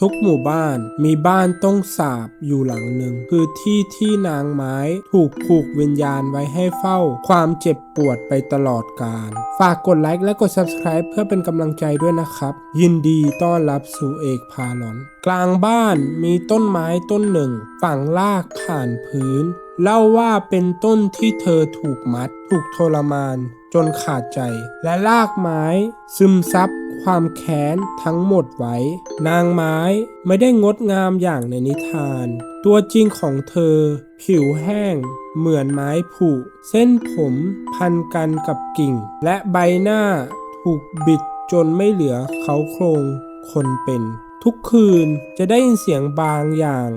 ทุกหมู่บ้านมีบ้านต้องสาบอยู่หลังหนึ่ง คือที่ที่นางไม้ถูกผูกวิญญาณไว้ให้เฝ้า ความเจ็บปวดไปตลอดกาลฝากกดไลค์และกด Subscribe เพื่อเป็นกำลังใจด้วยนะครับ ยินดีต้อนรับสู่เอกพาหลอน กลางบ้านมีต้นไม้ต้นหนึ่ง ฝังลากผ่านพื้น เล่าว่าเป็นต้นที่เธอถูกมัด ถูกทรมาน จนขาดใจ และลากไม้ ซึมซับ ความแค้นทั้งหมดไว้ นางไม้ไม่ได้งดงามอย่างในนิทาน ตัวจริงของเธอ ผิวแห้ง เหมือนไม้ผุ เส้นผมพันกันกับกิ่ง และใบหน้าถูกบิดจนไม่เหลือเขาโครงคนเป็น ทุกคืนจะได้ยินเสียงบางอย่าง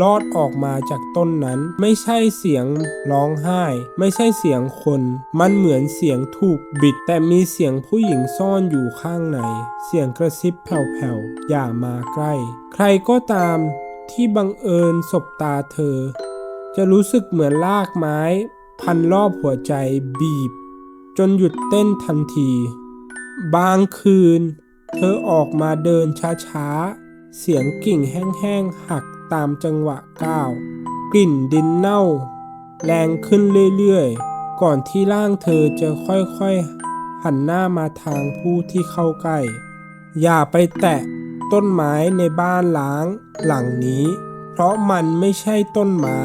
ลอดออกมาจากต้นนั้น ไม่ใช่เสียงร้องไห้ ไม่ใช่เสียงคน มันเหมือนเสียงถูกบิด แต่มีเสียงผู้หญิงซ่อนอยู่ข้างใน เสียงกระซิบแผ่วๆ อย่ามาใกล้ ใครก็ตามที่บังเอิญสบตาเธอ จะรู้สึกเหมือนลากไม้ พันรอบหัวใจบีบ จนหยุดเต้นทันที บางคืน เธอออกมาเดินช้าๆ เสียงกิ่งแห้งๆหัก ตามจังหวะก้าวกลิ่นดินเน่า แรงขึ้นเรื่อยๆ ก่อนที่ร่างเธอจะค่อยๆ หันหน้ามาทางผู้ที่เข้าใกล้ อย่าไปแตะต้นไม้ในบ้านล้างหลังนี้ เพราะมันไม่ใช่ต้นไม้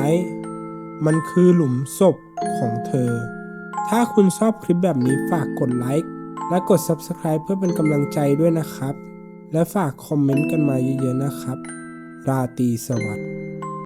มันคือหลุมศพของเธอ ถ้าคุณชอบคลิปแบบนี้ฝากกดไลค์และกด Subscribe เพื่อเป็นกำลังใจด้วยนะครับ และฝากคอมเมนต์กันมาเยอะๆนะครับ ราตรีสวัสดิ์